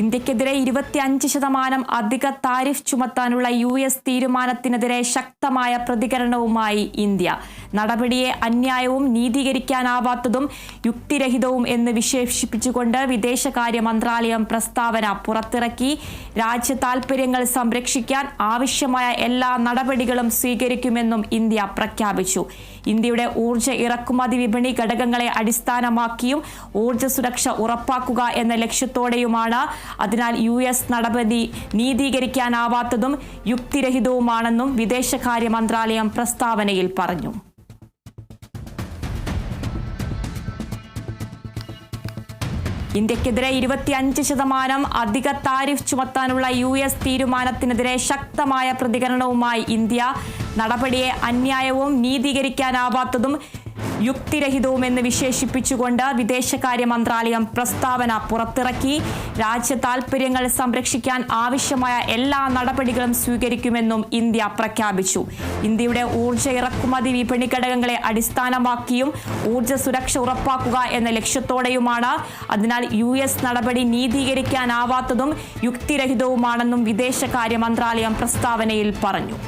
ഇന്ത്യക്കെതിരെ ഇരുപത്തിയഞ്ച് ശതമാനം അധിക താരിഫ് ചുമത്താനുള്ള യു എസ് തീരുമാനത്തിനെതിരെ ശക്തമായ പ്രതികരണവുമായി ഇന്ത്യ. നടപടിയെ അന്യായവും നീതീകരിക്കാനാവാത്തതും യുക്തിരഹിതവും എന്ന് വിശേഷിപ്പിച്ചുകൊണ്ട് വിദേശകാര്യ മന്ത്രാലയം പ്രസ്താവന പുറത്തിറക്കി. രാജ്യ താൽപര്യങ്ങൾ സംരക്ഷിക്കാൻ ആവശ്യമായ എല്ലാ നടപടികളും സ്വീകരിക്കുമെന്നും ഇന്ത്യ പ്രഖ്യാപിച്ചു. ഇന്ത്യയുടെ ഊർജ ഇറക്കുമതി വിപണി ഘടകങ്ങളെ അടിസ്ഥാനമാക്കിയും ഊർജ സുരക്ഷ ഉറപ്പാക്കുക എന്ന ലക്ഷ്യത്തോടെയുമാണ് അതിനാൽ യു എസ് നടപടി നീതീകരിക്കാനാവാത്തതും യുക്തിരഹിതവുമാണെന്നും വിദേശകാര്യ മന്ത്രാലയം പ്രസ്താവനയിൽ പറഞ്ഞു. ഇന്ത്യക്കെതിരെ ഇരുപത്തിയഞ്ച് ശതമാനം അധിക താരിഫ് ചുമത്താനുള്ള യു എസ് തീരുമാനത്തിനെതിരെ ശക്തമായ പ്രതികരണവുമായി ഇന്ത്യ നടപടിയെ അന്യായവും നീതീകരിക്കാനാവാത്തതും യുക്തിരഹിതവുമെന്ന് വിശേഷിപ്പിച്ചുകൊണ്ട് വിദേശകാര്യ മന്ത്രാലയം പ്രസ്താവന പുറത്തിറക്കി. രാജ്യ താൽപര്യങ്ങൾ സംരക്ഷിക്കാൻ ആവശ്യമായ എല്ലാ നടപടികളും സ്വീകരിക്കുമെന്നും ഇന്ത്യ പ്രഖ്യാപിച്ചു. ഇന്ത്യയുടെ ഊർജ ഇറക്കുമതി വിപണി ഘടകങ്ങളെ അടിസ്ഥാനമാക്കിയും ഊർജ സുരക്ഷ ഉറപ്പാക്കുക എന്ന ലക്ഷ്യത്തോടെയുമാണ്. അതിനാൽ യു എസ് നടപടി നീതീകരിക്കാനാവാത്തതും യുക്തിരഹിതവുമാണെന്നും വിദേശകാര്യ മന്ത്രാലയം പ്രസ്താവനയിൽ പറഞ്ഞു.